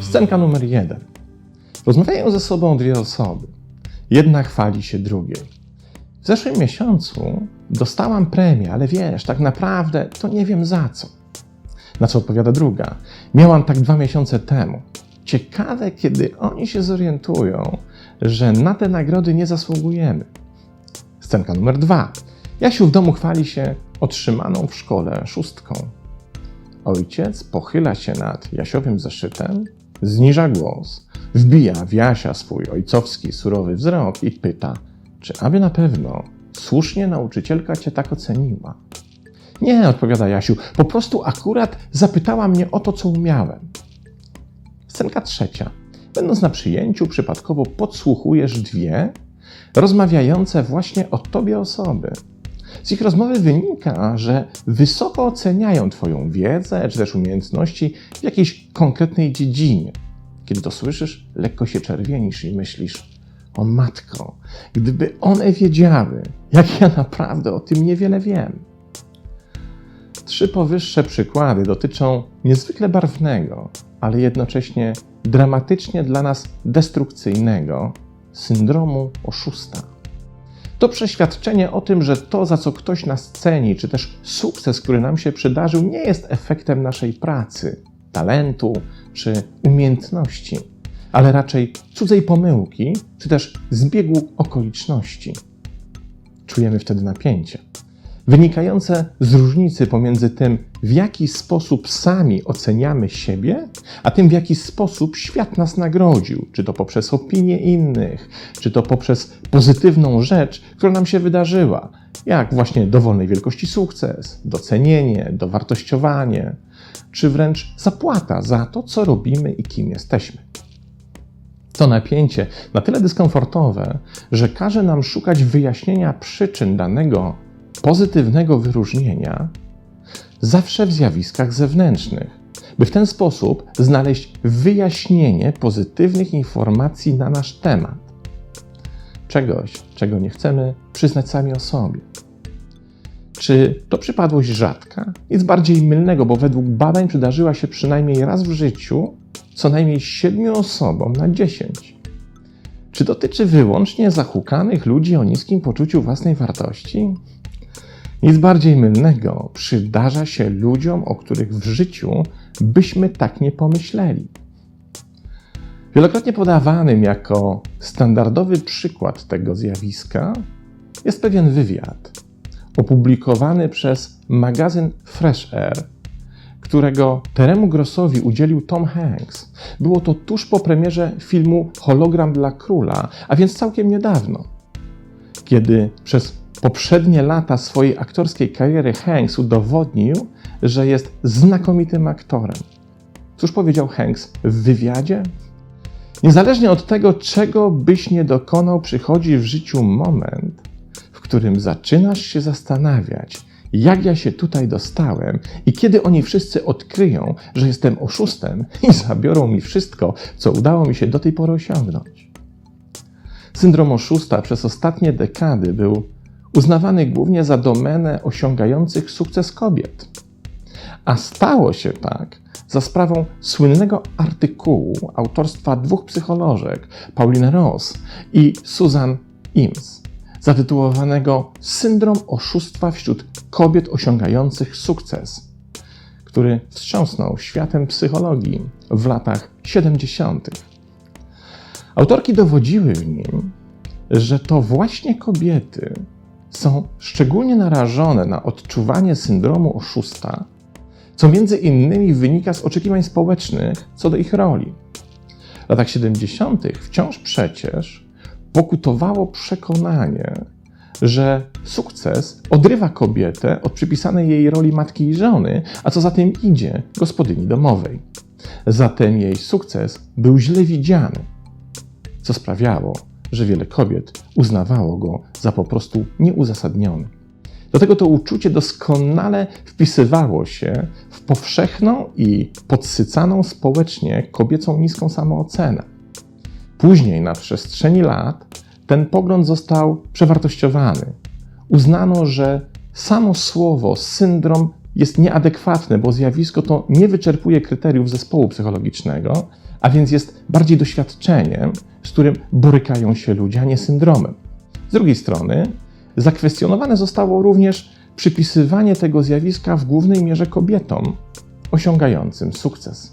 Scenka numer jeden. Rozmawiają ze sobą dwie osoby. Jedna chwali się drugiej. W zeszłym miesiącu dostałam premię, ale wiesz, tak naprawdę to nie wiem za co. Na co odpowiada druga. Miałam tak dwa miesiące temu. Ciekawe, kiedy oni się zorientują, że na te nagrody nie zasługujemy. Scenka numer dwa. Jasiu w domu chwali się otrzymaną w szkole szóstką. Ojciec pochyla się nad Jasiowym zeszytem, zniża głos, wbija w Jasia swój ojcowski, surowy wzrok i pyta, czy aby na pewno słusznie nauczycielka cię tak oceniła. Nie, odpowiada Jasiu, po prostu akurat zapytała mnie o to, co umiałem. Scenka trzecia. Będąc na przyjęciu, przypadkowo podsłuchujesz dwie rozmawiające właśnie o tobie osoby. Z ich rozmowy wynika, że wysoko oceniają Twoją wiedzę czy też umiejętności w jakiejś konkretnej dziedzinie. Kiedy to słyszysz, lekko się czerwienisz i myślisz: O matko, gdyby one wiedziały, jak ja naprawdę o tym niewiele wiem. Trzy powyższe przykłady dotyczą niezwykle barwnego, ale jednocześnie dramatycznie dla nas destrukcyjnego syndromu oszusta. To przeświadczenie o tym, że to, za co ktoś nas ceni, czy też sukces, który nam się przydarzył, nie jest efektem naszej pracy, talentu czy umiejętności, ale raczej cudzej pomyłki, czy też zbiegu okoliczności. Czujemy wtedy napięcie, wynikające z różnicy pomiędzy tym, w jaki sposób sami oceniamy siebie, a tym, w jaki sposób świat nas nagrodził, czy to poprzez opinie innych, czy to poprzez pozytywną rzecz, która nam się wydarzyła, jak właśnie dowolnej wielkości sukces, docenienie, dowartościowanie, czy wręcz zapłata za to, co robimy i kim jesteśmy. To napięcie na tyle dyskomfortowe, że każe nam szukać wyjaśnienia przyczyn danego pozytywnego wyróżnienia zawsze w zjawiskach zewnętrznych, by w ten sposób znaleźć wyjaśnienie pozytywnych informacji na nasz temat. Czegoś, czego nie chcemy przyznać sami o sobie. Czy to przypadłość rzadka? Nic bardziej mylnego, bo według badań przydarzyła się przynajmniej raz w życiu co najmniej siedmiu osobom na dziesięć. Czy dotyczy wyłącznie zahukanych ludzi o niskim poczuciu własnej wartości? Nic bardziej mylnego przydarza się ludziom, o których w życiu byśmy tak nie pomyśleli. Wielokrotnie podawanym jako standardowy przykład tego zjawiska jest pewien wywiad opublikowany przez magazyn Fresh Air, którego Teremu Grossowi udzielił Tom Hanks. Było to tuż po premierze filmu Hologram dla Króla, a więc całkiem niedawno, kiedy przez poprzednie lata swojej aktorskiej kariery Hanks udowodnił, że jest znakomitym aktorem. Cóż powiedział Hanks w wywiadzie? Niezależnie od tego, czego byś nie dokonał, przychodzi w życiu moment, w którym zaczynasz się zastanawiać, jak ja się tutaj dostałem i kiedy oni wszyscy odkryją, że jestem oszustem i zabiorą mi wszystko, co udało mi się do tej pory osiągnąć. Syndrom oszusta przez ostatnie dekady był uznawany głównie za domenę osiągających sukces kobiet. A stało się tak za sprawą słynnego artykułu autorstwa dwóch psycholożek, Pauline Ross i Susan Ims, zatytułowanego Syndrom oszustwa wśród kobiet osiągających sukces, który wstrząsnął światem psychologii w latach 70. Autorki dowodziły w nim, że to właśnie kobiety są szczególnie narażone na odczuwanie syndromu oszusta, co między innymi wynika z oczekiwań społecznych co do ich roli. W latach 70. wciąż przecież pokutowało przekonanie, że sukces odrywa kobietę od przypisanej jej roli matki i żony, a co za tym idzie, gospodyni domowej. Zatem jej sukces był źle widziany, co sprawiało, że wiele kobiet uznawało go za po prostu nieuzasadniony. Do tego to uczucie doskonale wpisywało się w powszechną i podsycaną społecznie kobiecą niską samoocenę. Później, na przestrzeni lat, ten pogląd został przewartościowany. Uznano, że samo słowo syndrom jest nieadekwatne, bo zjawisko to nie wyczerpuje kryteriów zespołu psychologicznego, a więc jest bardziej doświadczeniem, z którym borykają się ludzie, a nie syndromem. Z drugiej strony, zakwestionowane zostało również przypisywanie tego zjawiska w głównej mierze kobietom osiągającym sukces,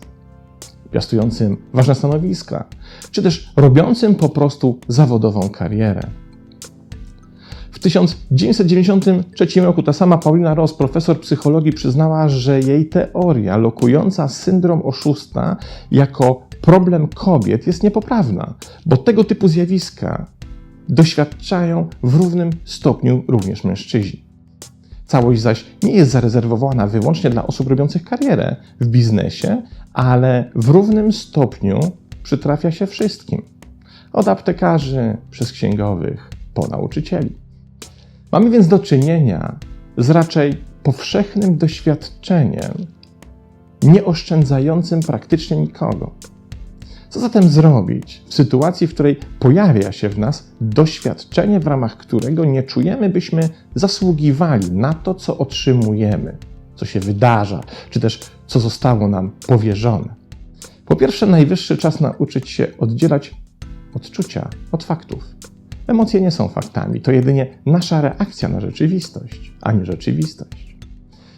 piastującym ważne stanowiska, czy też robiącym po prostu zawodową karierę. W 1993 roku ta sama Paulina Ross, profesor psychologii, przyznała, że jej teoria lokująca syndrom oszusta jako problem kobiet jest niepoprawna, bo tego typu zjawiska doświadczają w równym stopniu również mężczyźni. Całość zaś nie jest zarezerwowana wyłącznie dla osób robiących karierę w biznesie, ale w równym stopniu przytrafia się wszystkim. Od aptekarzy przez księgowych po nauczycieli. Mamy więc do czynienia z raczej powszechnym doświadczeniem, nieoszczędzającym praktycznie nikogo. Co zatem zrobić w sytuacji, w której pojawia się w nas doświadczenie, w ramach którego nie czujemy, byśmy zasługiwali na to, co otrzymujemy, co się wydarza, czy też co zostało nam powierzone? Po pierwsze, najwyższy czas nauczyć się oddzielać odczucia od faktów. Emocje nie są faktami, to jedynie nasza reakcja na rzeczywistość, a nie rzeczywistość.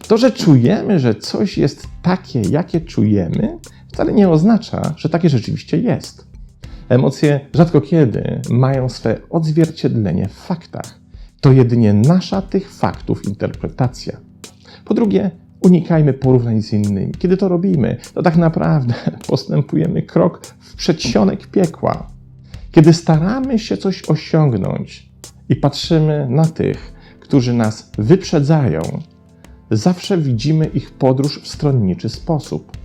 To, że czujemy, że coś jest takie, jakie czujemy, wcale nie oznacza, że takie rzeczywiście jest. Emocje rzadko kiedy mają swe odzwierciedlenie w faktach. To jedynie nasza tych faktów interpretacja. Po drugie, unikajmy porównań z innymi. Kiedy to robimy, to tak naprawdę postępujemy krok w przedsionek piekła. Kiedy staramy się coś osiągnąć i patrzymy na tych, którzy nas wyprzedzają, zawsze widzimy ich podróż w stronniczy sposób.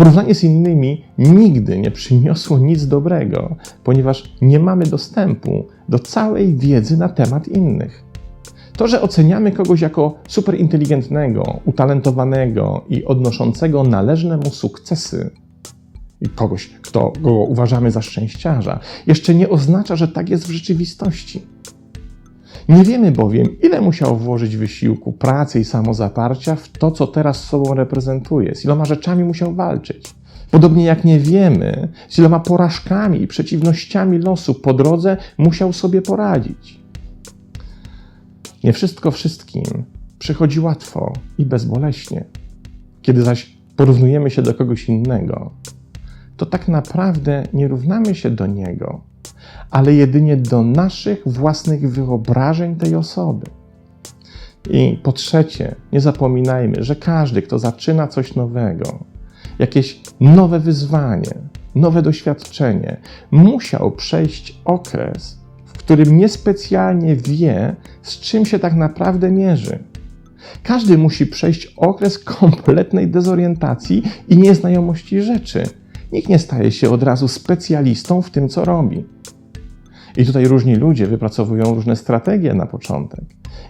Porównanie z innymi nigdy nie przyniosło nic dobrego, ponieważ nie mamy dostępu do całej wiedzy na temat innych. To, że oceniamy kogoś jako superinteligentnego, utalentowanego i odnoszącego należne mu sukcesy, i kogoś, kto go uważamy za szczęściarza, jeszcze nie oznacza, że tak jest w rzeczywistości. Nie wiemy bowiem, ile musiał włożyć wysiłku, pracy i samozaparcia w to, co teraz sobą reprezentuje, z iloma rzeczami musiał walczyć. Podobnie jak nie wiemy, z iloma porażkami i przeciwnościami losu po drodze musiał sobie poradzić. Nie wszystko wszystkim przychodzi łatwo i bezboleśnie. Kiedy zaś porównujemy się do kogoś innego, to tak naprawdę nie równamy się do niego, ale jedynie do naszych własnych wyobrażeń tej osoby. I po trzecie, nie zapominajmy, że każdy, kto zaczyna coś nowego, jakieś nowe wyzwanie, nowe doświadczenie, musiał przejść okres, w którym niespecjalnie wie, z czym się tak naprawdę mierzy. Każdy musi przejść okres kompletnej dezorientacji i nieznajomości rzeczy. Nikt nie staje się od razu specjalistą w tym, co robi. I tutaj różni ludzie wypracowują różne strategie na początek.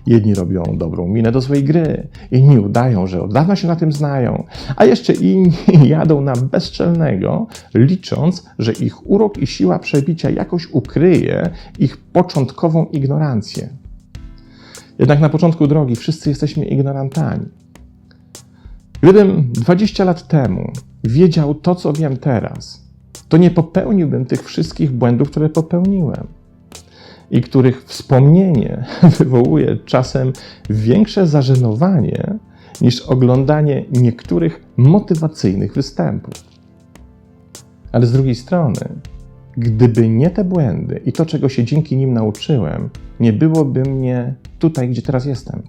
Jedni robią dobrą minę do swojej gry, inni udają, że od dawna się na tym znają, a jeszcze inni jadą na bezczelnego, licząc, że ich urok i siła przebicia jakoś ukryje ich początkową ignorancję. Jednak na początku drogi wszyscy jesteśmy ignorantami. Gdybym 20 lat temu wiedział to, co wiem teraz, to nie popełniłbym tych wszystkich błędów, które popełniłem i których wspomnienie wywołuje czasem większe zażenowanie niż oglądanie niektórych motywacyjnych występów. Ale z drugiej strony, gdyby nie te błędy i to, czego się dzięki nim nauczyłem, nie byłoby mnie tutaj, gdzie teraz jestem.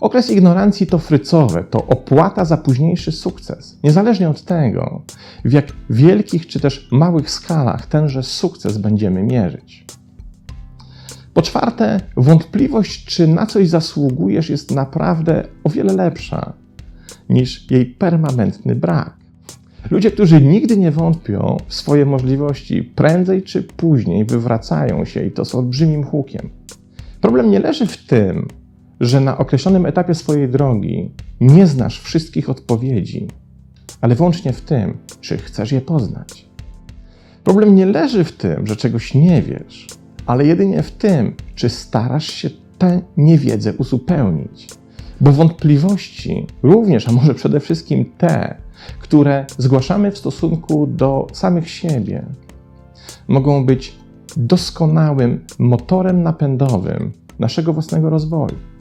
Okres ignorancji to frycowe, to opłata za późniejszy sukces. Niezależnie od tego, w jak wielkich czy też małych skalach tenże sukces będziemy mierzyć. Po czwarte, wątpliwość, czy na coś zasługujesz, jest naprawdę o wiele lepsza niż jej permanentny brak. Ludzie, którzy nigdy nie wątpią w swoje możliwości, prędzej czy później wywracają się i to z olbrzymim hukiem. Problem nie leży w tym, że na określonym etapie swojej drogi nie znasz wszystkich odpowiedzi, ale wyłącznie w tym, czy chcesz je poznać. Problem nie leży w tym, że czegoś nie wiesz, ale jedynie w tym, czy starasz się tę niewiedzę uzupełnić. Bo wątpliwości, również, a może przede wszystkim te, które zgłaszamy w stosunku do samych siebie, mogą być doskonałym motorem napędowym naszego własnego rozwoju.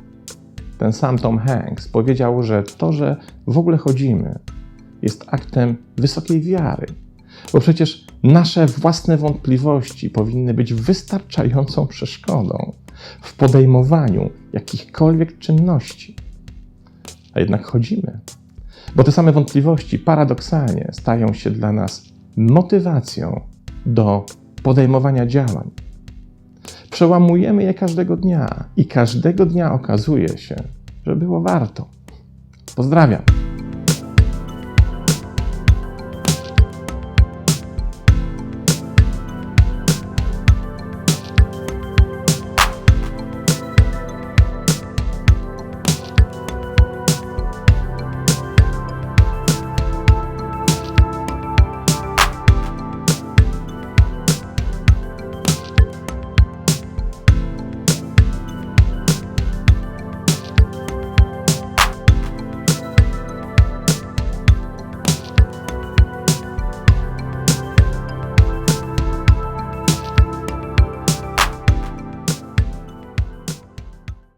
Ten sam Tom Hanks powiedział, że to, że w ogóle chodzimy, jest aktem wysokiej wiary, bo przecież nasze własne wątpliwości powinny być wystarczającą przeszkodą w podejmowaniu jakichkolwiek czynności. A jednak chodzimy, bo te same wątpliwości paradoksalnie stają się dla nas motywacją do podejmowania działań. Przełamujemy je każdego dnia i każdego dnia okazuje się, że było warto. Pozdrawiam.